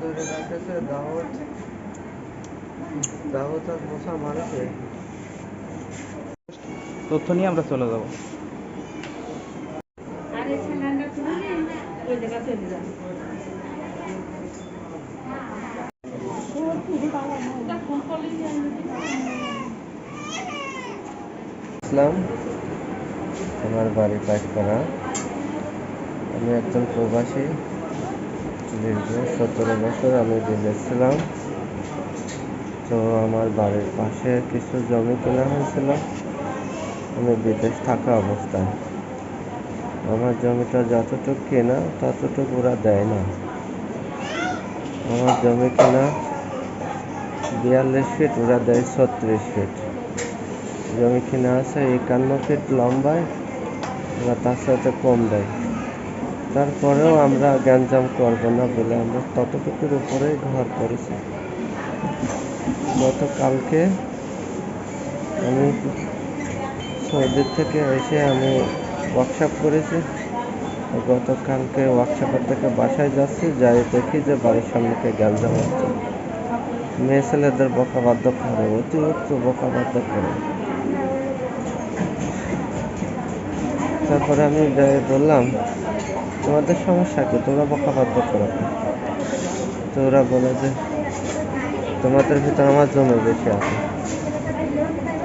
ধরে রাখেছে দাওয়াত। দাওয়াত আর মশা মারেছে। তথ্য নিয়ে আমরা চলে যাব। ইসলাম আমার বাড়ি পাইকপাড়া। আমি একজন প্রবাসী। দীর্ঘ সতেরো বছর আমি বিদেশ ছিলাম তো আমার বাড়ির পাশে কিছু জমি কেনা হয়েছিল। আমি বিদেশ থাকা অবস্থায়। আমার জমিটা যতটুকু কেনা, ততটুকু ওরা দেয় না। আমার জমি কেনা বিয়াল্লিশ ফিট ওরা দেয় ছত্রিশ ফিট জমি কিনা আছে একান্ন ফিট লম্বায়, ওরা তার সাথে কম দেয়। তারপরেও আমরা গ্যাঞ্জাম করব না বলে আমরা ততটুকুর উপরেই ঘর করেছি। গতকালকে আমি সৌদি থেকে এসে আমি ওয়ার্কশপ করেছি। গতকালকে ওয়ার্কশপের থেকে বাসায় যাচ্ছি, যাই দেখি যে বাড়ির সামনে গ্যাঞ্জাম হচ্ছে মেয়ে ছেলেদের বকাবাদ্য করে অতিরিক্ত বকাবাদ্য করে। তারপরে আমি যাই বললাম তোমাদের সমস্যা কি? তোমরা বকাবাদ্য করো কেন?" তো ওরা বলে যে তোমাদের ভিতর আমার জমি বেশি আছে।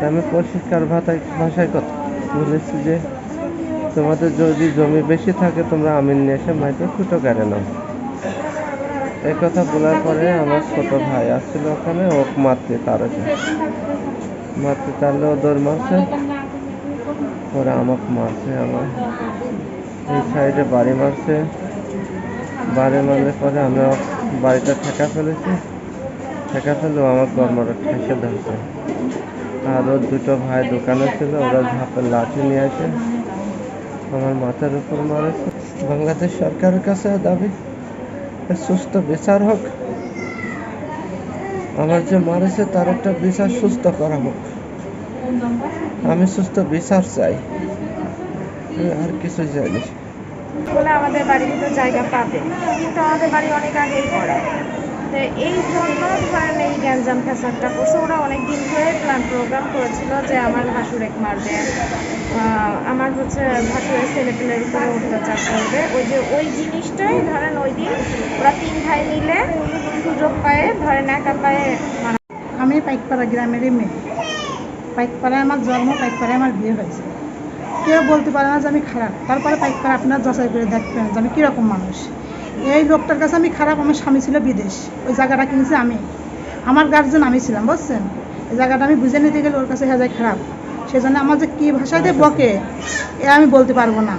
আমি পরিষ্কার ভাতায় ভাষায় কথা বলেছি যে তোমাদের যদি জমি বেশি থাকে, তোমরা আমিন নিয়ে এসে মাইকে ফুটো কেড়ে নাও। এই কথা বলার পরে আমার ছোট ভাই আসছিল ওখানে ওক মারতে তারকে মারতে তারলে ও দৌড় মারছে ওরা আমাকে মারছে, আমার এই সাইডে বাড়ি মারছে। বাড়ি মারলে পরে আমি ওর বাড়িটা ঠেকা ফেলেছি। ঠেকা ফেলেও আমার গরমটা ঠেসে ধরছে। আর ওর দুটো ভাই দোকানে ছিল, ওরা ঝাপের লাঠি নিয়ে আসে। আমার মাথার উপর মারেছে। বাংলাদেশ সরকারের কাছে দাবি সুস্থ বিচার হোক। আমার যে মারেছে, তার একটা বিচার সুস্থ করা হোক। আমি সুস্থ বিচার চাই। আর কিছু চাই না বলে আমাদের বাড়ির ভিতর জায়গা পাবে। কিন্তু আমাদের বাড়ি অনেক আগেই করা তো এই জন্য ধরেন এই গ্যাঞ্জাম ফ্যাসাদটা করছে। ওরা অনেক দিন ধরে প্ল্যান প্রোগ্রাম করেছিল যে আমার ভাসুরেক মারবে। আমার হচ্ছে ভাসুরের ছেলেপেলের উপরে অত্যাচার করবে। ওই যে ওই জিনিসটাই ধরেন ওই দিন ওরা তিন ভাই মিলে সুযোগ পায়ে ধরেন একা পায়ে আমি পাইকপাড়া গ্রামেরই মেয়ে। পাইকপাড়ায় আমার জন্ম পাইকপাড়ায় আমার বিয়ে হয়েছে। কেউ বলতে পারে না যে আমি খারাপ। তারপরে পাইকপাড়া আপনার যাচাই করে দেখবেন যে আমি কীরকম মানুষ। এই লোকটার কাছে আমি খারাপ, আমার স্বামী ছিল বিদেশ। ওই জায়গাটা কিনেছি আমি। আমার গার্জেন আমি ছিলাম, বুঝছেন? এই জায়গাটা আমি বুঝে নিতে গেলে ওর কাছে হ্যাঁ খারাপ। সেজন্য আমার যে কী ভাষাতে বকে, এ আমি বলতে পারব না।